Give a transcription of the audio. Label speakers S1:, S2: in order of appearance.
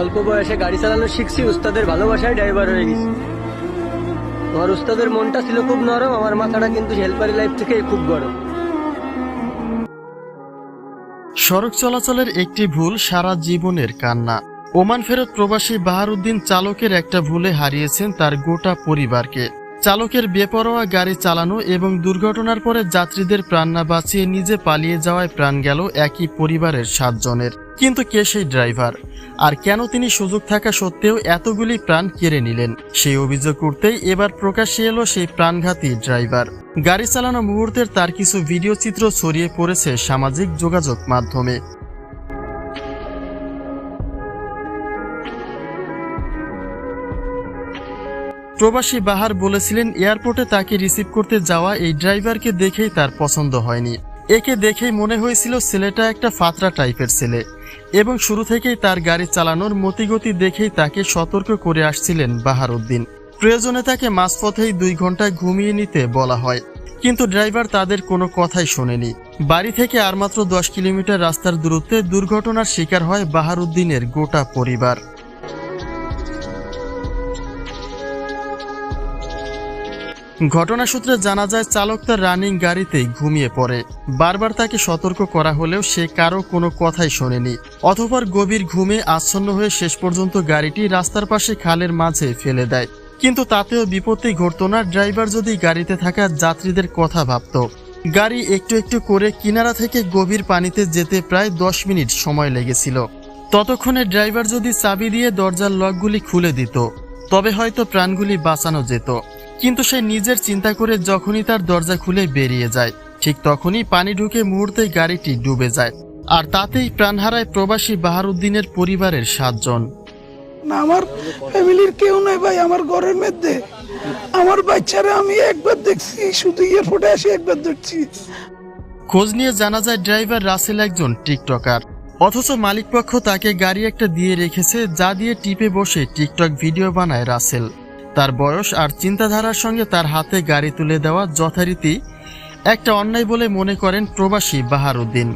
S1: অল্প বয়সে গাড়ি চালানো শিখছি, উস্তাদের ভালোবাসায় ড্রাইভার হয়ে গেছি। আমার উস্তাদের মনটা ছিল খুব নরম, আমার মাথাটা কিন্তু হেল্পারি লাইফ থেকে খুব গরম।
S2: সড়ক চলাচলের একটি ভুল সারা জীবনের কান্না। ওমান ফেরত প্রবাসী বাহারুদ্দিন চালকের একটা ভুলে হারিয়েছেন তার গোটা পরিবারকে। চালকের বেপরোয়া গাড়ি চালানো এবং দুর্ঘটনার পরে যাত্রীদের প্রাণ না বাঁচিয়ে নিজে পালিয়ে যাওয়ায় প্রাণ গেল একই পরিবারের সাতজনের। কিন্তু কে সেই ড্রাইভার? আর কেন তিনি সুযোগ থাকা সত্ত্বেও এতগুলি প্রাণ কেড়ে নিলেন? সেই অভিযোগ করতেই এবার প্রকাশ্যে এলো সেই প্রাণঘাতী ড্রাইভার। গাড়ি চালানো মুহূর্তের তার কিছু ভিডিও চিত্র ছড়িয়ে পড়েছে সামাজিক যোগাযোগ মাধ্যমে। প্রবাসী বাহার বলেছিলেন, এয়ারপোর্টে তাকে রিসিভ করতে যাওয়া এই ড্রাইভারকে দেখেই তার পছন্দ হয়নি। একে দেখেই মনে হয়েছিল ছেলেটা একটা ফাতরা টাইপের ছেলে। এবং শুরু থেকেই তার গাড়ি চালানোর মতিগতি দেখেই তাকে সতর্ক করে আসছিলেন বাহারুদ্দিন। প্রয়োজনে তাকে মাঝপথেই দুই ঘন্টায় ঘুমিয়ে নিতে বলা হয়। কিন্তু ড্রাইভার তাদের কোনো কথাই শোনেনি। বাড়ি থেকে আর মাত্র দশ কিলোমিটার রাস্তার দূরত্বে দুর্ঘটনার শিকার হয় বাহারুদ্দিনের গোটা পরিবার। ঘটনা সূত্রে জানা যায়, চালক তার রানিং গাড়িতেই ঘুমিয়ে পড়ে। বারবার তাকে সতর্ক করা হলেও সে কারও কোনো কথাই শোনেনি। অথবা গভীর ঘুমে আচ্ছন্ন হয়ে শেষ পর্যন্ত গাড়িটি রাস্তার পাশে খালের মাঝে ফেলে দেয়। কিন্তু তাতেও বিপত্তি ঘটতো না, ড্রাইভার যদি গাড়িতে থাকা যাত্রীদের কথা ভাবত। গাড়ি একটু একটু করে কিনারা থেকে গভীর পানিতে যেতে প্রায় দশ মিনিট সময় লেগেছিল। ততক্ষণে ড্রাইভার যদি চাবি দিয়ে দরজার লকগুলি খুলে দিত, তবে হয়তো প্রাণগুলি বাঁচানো যেত। কিন্তু সে নিজের চিন্তা করে যখনই তার দরজা খুলে বেরিয়ে যায় ঠিক তখনই পানি ঢুকে মুহূর্তেই গাড়িটি ডুবে যায় আর তাতেই প্রাণ হারায় প্রবাসী বাহারুদ্দিনের পরিবারের সাতজন।
S3: না আমার ফ্যামিলির কেউ নাই ভাই আমার ঘরের মধ্যে। আমার বাচ্চারা আমি একবার দেখছি শুধু এয়ারপোর্টে এসে একবার দেখছি
S2: খোঁজ নিয়ে জানা যায় ড্রাইভার রাসেল একজন টিকটকার। অথচ মালিকপক্ষ তাকে গাড়ি একটা দিয়ে রেখেছে যা দিয়ে টিপে বসে টিকটক ভিডিও বানায় রাসেল। তার বয়স আর চিন্তাধারার সঙ্গে তার হাতে গাড়ি তুলে দেওয়া যথারীতি একটা অন্যায় বলে মনে করেন প্রবাসী বাহারুদ্দিন।